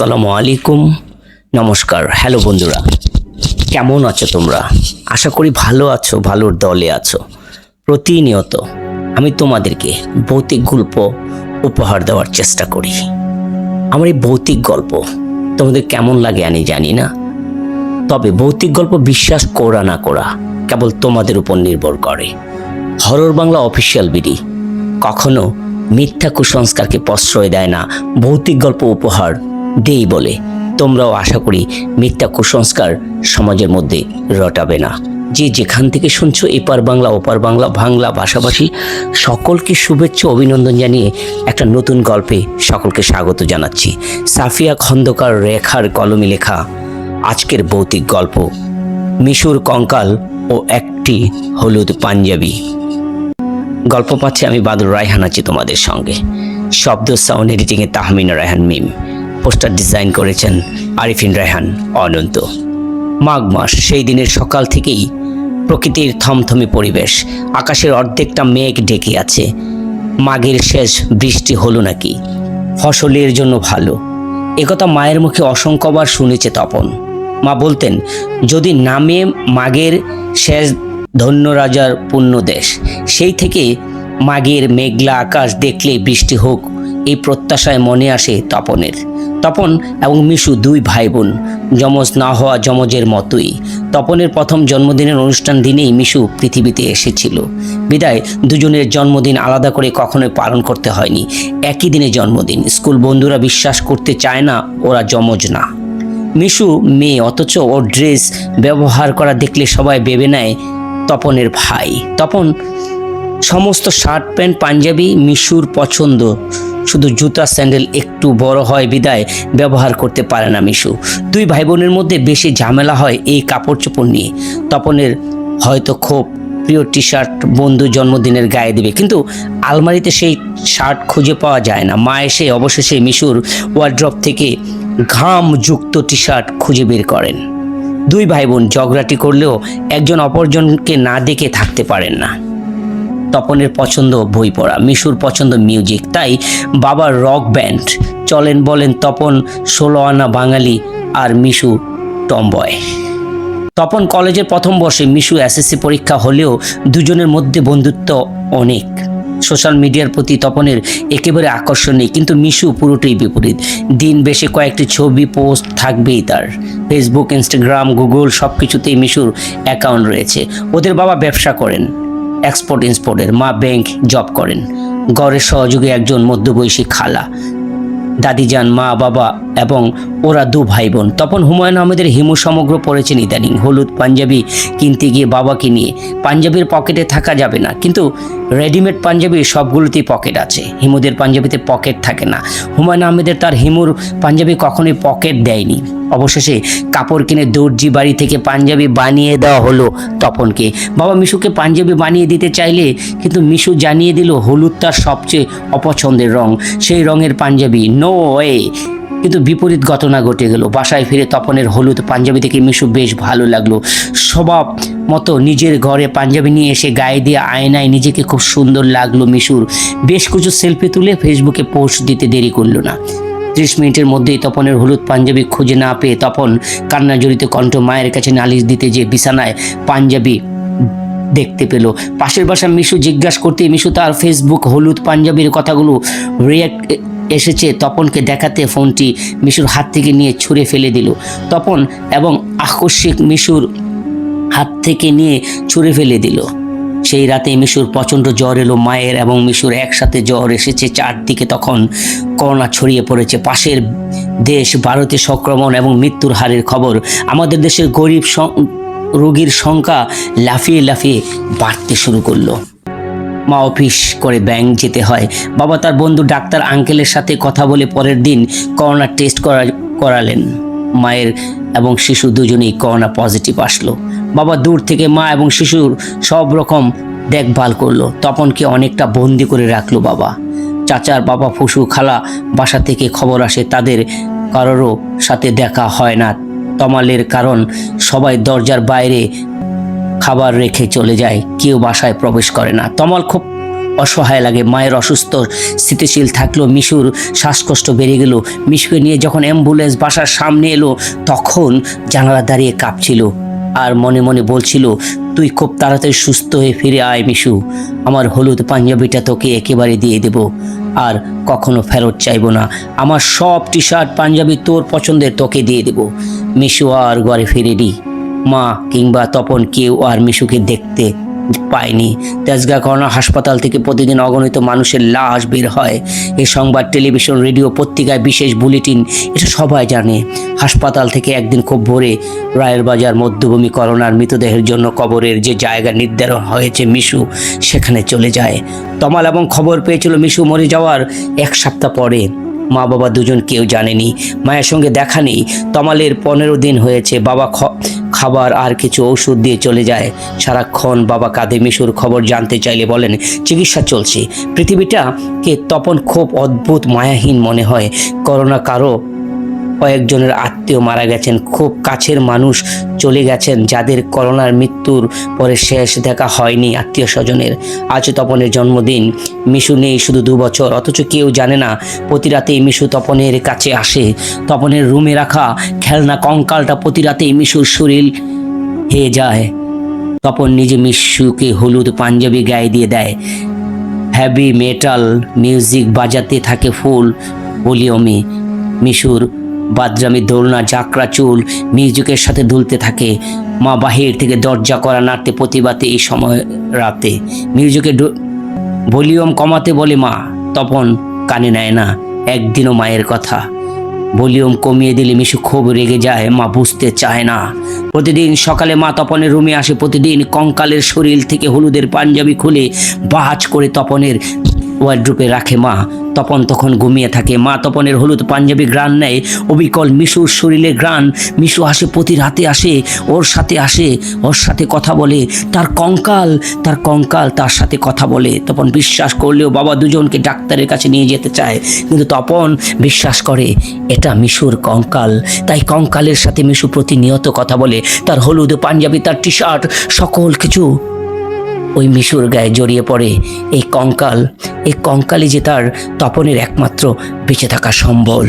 আসসালামু আলাইকুম। নমস্কার। হ্যালো বন্ধুরা, কেমন আছো তোমরা? আশা করি ভালো আছো, ভালোর দলে আছো। প্রতিনিয়ত আমি তোমাদেরকে ভৌতিক গল্প উপহার দেওয়ার চেষ্টা করি। আমার এই ভৌতিক গল্প তোমাদের কেমন লাগে আমি জানি না। তবে ভৌতিক গল্প বিশ্বাস করা না করা কেবল তোমাদের উপর নির্ভর করে। হরর বাংলা অফিসিয়াল বিডি কখনো মিথ্যা কুসংস্কারকে প্রশ্রয় দেয় না। ভৌতিক গল্প উপহার দেই বলে। তোমরাও আশা করি মিথ্যা কুসংস্কার সমাজের মধ্যে রটাবে না। যে যেখান থেকে শুনছো এপার বাংলা ওপার বাংলা বাংলা ভাষাভাষী, সকলকে শুভেচ্ছা, অভিনন্দন জানিয়ে একটা নতুন গল্পে সকলকে স্বাগত জানাচ্ছি। সাফিয়া খন্দকার রেখার কলমে লেখা আজকের ভৌতিক গল্প, মিশুর কঙ্কাল ও একটি হলুদ পাঞ্জাবি। গল্প পাচ্ছে আমি বাদুর রায়হান আছি তোমাদের সঙ্গে। শব্দ সাউন্ড এডিটিংয়ে তাহমিনা রায়হান মিম। পোস্টার ডিজাইন করেছেন আরিফিন রায়হান, অনন্ত। মাঘ মাস, সেই দিনের সকাল থেকেই প্রকৃতির থমথমে পরিবেশ, আকাশের অর্ধেকটা মেঘ ঢেকে আছে। মাঘের শেষ বৃষ্টি হলো নাকি? ফসলের জন্য ভালো। একথা মায়ের মুখে অসংখ্যবার শুনেছে তপন। মা বলতেন, যদি নামে মাঘের শেষ ধন্য রাজার পুণ্য দেশ, সেই থেকে মাঘের মেঘলা আকাশ দেখলে বৃষ্টি হোক এই প্রত্যাশায় মনে আসে তপনের। তপন এবং মিশু দুই ভাই বোন যমজ না হওয়া যমজের মতোই। তপনের প্রথম জন্মদিনের অনুষ্ঠান দিনেই মিশু পৃথিবীতে এসেছিল। বিদায়, দুজনের জন্মদিন আলাদা করে কখনোই পালন করতে হয়নি। একই দিনে জন্মদিন, স্কুল বন্ধুরা বিশ্বাস করতে চায় না, ওরা যমজ না। মিশু মেয়ে, অথচ ওর ড্রেস ব্যবহার করা দেখলে সবাই ভেবে নেয় তপনের ভাই। তপন, সমস্ত শার্ট প্যান্ট পাঞ্জাবি মিশুর পছন্দ। শুধু জুতা, স্যান্ডেল একটু বড় হয়, বিদায় ব্যবহার করতে পারে না মিশু। দুই ভাই বোনের মধ্যে বেশি ঝামেলা হয় এই কাপড় চোপড় নিয়ে। তপনের হয়তো খুব প্রিয় টি শার্ট বন্ধু জন্মদিনের গায়ে দেবে, কিন্তু আলমারিতে সেই শার্ট খুঁজে পাওয়া যায় না। মা এসে অবশেষে মিশুর ওয়ার্ড্রপ থেকে ঘামযুক্ত টি শার্ট খুঁজে বের করেন। দুই ভাই বোন ঝগড়াটি করলেও একজন অপরজনকে না দেখে থাকতে পারেন না। তপনের পছন্দ বই পড়া, মিশুর পছন্দ মিউজিক তাই বাবার রক ব্যান্ড চলেন বলেন তপন, ষোলো আনা বাঙালি আর মিশু টমবয়। তপন কলেজের প্রথম বর্ষে মিশু এসএসসি পরীক্ষা হলেও দুজনের মধ্যে বন্ধুত্ব অনেক। সোশ্যাল মিডিয়ার প্রতি তপনের একেবারে আকর্ষণ নেই, কিন্তু মিশু পুরোটাই বিপরীত। দিন বেশি কয়েকটি ছবি পোস্ট থাকবেই তার। ফেসবুক ইনস্টাগ্রাম গুগল সব কিছুতেই মিশুর অ্যাকাউন্ট রয়েছে। ওদের বাবা ব্যবসা করেন। এক্সপোর্ট ইন্সপোর্টের মা ব্যাংক জব করেন। গড়ের সহযোগী একজন মধ্যবয়সী খালা। দাদিজান মা, বাবা এবং ওরা দু ভাই বোন তখন হুমায়ুন আহমেদের হিমু সমগ্র পড়েছেন ইদানিং। হলুদ, পাঞ্জাবি কিনতে গিয়ে বাবাকে নিয়ে। পাঞ্জাবির পকেটে থাকা যাবে না, কিন্তু রেডিমেড পাঞ্জাবির সবগুলোতেই পকেট আছে। হিমুদের পাঞ্জাবিতে পকেট থাকে না। হুমায়ুন আহমেদের তার হিমুর পাঞ্জাবি কখনোই পকেট দেয়নি। অবশেষে কাপড় কিনে দর্জি বাড়ি থেকে পাঞ্জাবি বানিয়ে দেওয়া হলো তপনকে। বাবা মিশুকে পাঞ্জাবি বানিয়ে দিতে চাইলে কিন্তু মিশু জানিয়ে দিল হলুদ তার সবচেয়ে অপছন্দের রং। সেই রঙের পাঞ্জাবি নো ওয়ে কিন্তু বিপরীত ঘটনা ঘটে গেল। বাসায় ফিরে তপনের হলুদ পাঞ্জাবি থেকে মিশু বেশ ভালো লাগল। স্বভাব মতো নিজের ঘরে পাঞ্জাবি নিয়ে এসে গায়ে দিয়ে আয়নায় নিজেকে খুব সুন্দর লাগল মিশুর। বেশ কিছু সেলফি তুলে ফেসবুকে পোস্ট দিতে দেরি করল না। ত্রিশ মিনিটের মধ্যেই তপনের হলুদ পাঞ্জাবি খুঁজে না পেয়ে তপন কান্না জড়িত কণ্ঠ মায়ের কাছে নালিশ দিতে যে বিছানায় পাঞ্জাবি দেখতে পেল। পাশের বাসা মিশু জিজ্ঞাসা করতে মিশু তার ফেসবুক হলুদ পাঞ্জাবির কথাগুলো রিয়াক্ট এসেছে তপনকে দেখাতে ফোনটি মিশুর হাত থেকে নিয়ে ছুঁড়ে ফেলে দিল। তপন এবং আকস্মিক মিশুর হাত থেকে নিয়ে ছুঁড়ে ফেলে দিল। সেই রাতে মিশুর প্রচণ্ড জ্বর এলো মায়ের এবং মিশুর একসাথে জ্বর এসেছে চারদিকে তখন। করোনা ছড়িয়ে পড়েছে। পাশের দেশ, ভারতে সংক্রমণ এবং মৃত্যুর হারের খবর। আমাদের দেশের গরিব রোগীর সংখ্যা লাফিয়ে লাফিয়ে বাড়তে শুরু করল। মা অফিস করে ব্যাংক যেতে হয়। বাবা তার বন্ধু ডাক্তার আঙ্কেলের সাথে কথা বলে পরের দিন করোনা টেস্ট করা করালেন। মায়ের এবং শিশু দুজনেই করোনা পজিটিভ আসলো। বাবা দূর থেকে মা এবং শিশুর সব রকম দেখভাল করল। তপনকে অনেকটা বন্দি করে রাখল বাবা। চাচার বাবা ফুসু খালা বাসা থেকে খবর আসে তাদের কারোরও সাথে দেখা হয় না। তমালের কারণ সবাই দরজার বাইরে খাবার রেখে চলে যায়, কেউ বাসায় প্রবেশ করে না। তমাল খুব অসহায় লাগে, মায়ের অসুস্থ স্থিতিশীল থাকল, মিশুর শ্বাসকষ্ট বেড়ে গেল। মিশুকে নিয়ে যখন অ্যাম্বুলেন্স বাসার সামনে এলো, তখন জানালা দাঁড়িয়ে কাঁপছিল। আর মনে মনে বলছিল, তুই খুব তাড়াতাড়ি সুস্থ হয়ে ফিরে আয় মিশু। আমার হলুদ পাঞ্জাবিটা তোকে একেবারে দিয়ে দেব। আর কখনো ফেরত চাইব না। আমার সব টি শার্ট পাঞ্জাবি তোর পছন্দের তোকে দিয়ে দেব। মিশু আর ঘরে ফিরেনি। মা কিংবা তপন কেউ আর মিশুকে দেখতে পায়নি। তেজগাঁ করোনা হাসপাতাল থেকে প্রতিদিন অগণিত মানুষের লাশ বের হয়। এই সংবাদ টেলিভিশন, রেডিও, পত্রিকায় বিশেষ বুলেটিন এটা সবাই জানে। হাসপাতাল থেকে একদিন খুব ভোরে রায়ের বাজার মধ্যভূমি করোনার মৃতদেহের জন্য কবরের যে জায়গা নির্ধারণ হয়েছে মিশু, সেখানে চলে যায়। তমাল এবং খবর পেয়েছিল মিশু মরে যাওয়ার এক সপ্তাহ পরে। মা বাবা দুজন কেউ জানেনি, মায়ের সঙ্গে দেখা নেই। তমালের পনেরো দিন হয়েছে, বাবা খাবার আর কিছু ওষুধ দিয়ে চলে যায়। সারাক্ষণ বাবা কাঁধে মিশুর খবর জানতে চাইলে বলেন, চিকিৎসা চলছে। পৃথিবীটাকে তপন খুব অদ্ভুত, মায়াহীন মনে হয়। করোনা কারও কয়েকজনের আত্মীয় মারা গেছেন। খুব কাছের মানুষ চলে গেছেন যাদের করোনার মৃত্যুর পরে শেষ দেখা হয়নি আত্মীয় স্বজনের। আজ তপনের জন্মদিন। মিশু নেই শুধু দু বছর, অথচ কেউ জানে না, প্রতি রাতেই মিশু তপনের কাছে আসে। তপনের রুমে রাখা খেলনা কঙ্কালটা প্রতি রাতেই মিশুর শরীর হয়ে যায়। তপন নিজে মিশুকে হলুদ পাঞ্জাবি গায়ে দিয়ে দেয়। হ্যাভি মেটাল মিউজিক বাজাতে থাকে ফুল ভলিউমে। মিশুর বাদরামি, দোলনা জাকরা চুল মিউজিকের সাথে দুলতে থাকে। মা বাহির থেকে দরজা করা নাড়তে প্রতিবাদে এই সময় রাতে। মিউজিকের ডো- ভলিউম কমাতে বলে মা, তপন কানে নেয় না, একদিনও মায়ের কথা। ভলিউম কমিয়ে দিলে মিশু খুব রেগে যায়, মা বুঝতে চায় না। প্রতিদিন সকালে মা তপনের রুমে আসে, প্রতিদিন কঙ্কালের শরীর থেকে হলুদের পাঞ্জাবি খুলে বাজ করে তপনের ওয়ার্ড্রুপে রাখে মা। তপন তখন ঘুমিয়ে থাকে। মা তপনের হলুদ পাঞ্জাবি গ্রান নেয়। অবিকল মিশুর শরীরে গ্রান মিশু আসে প্রতি রাতে আসে, ওর সাথে আসে, ওর সাথে কথা বলে। তার কঙ্কাল তার কঙ্কাল তার সাথে কথা বলে। তপন বিশ্বাস করলেও বাবা দুজনকে ডাক্তারের কাছে নিয়ে যেতে চায়। কিন্তু তপন বিশ্বাস করে, এটা মিশুর কঙ্কাল। তাই কঙ্কালের সাথে মিশু প্রতিনিয়ত কথা বলে। তার হলুদ পাঞ্জাবি, তার টি শার্ট সকল কিছু ওই মিশুর গায়ে জড়িয়ে পড়ে এই কঙ্কাল। এই কঙ্কালই যে তার তপনের একমাত্র বেঁচে থাকা সম্বল।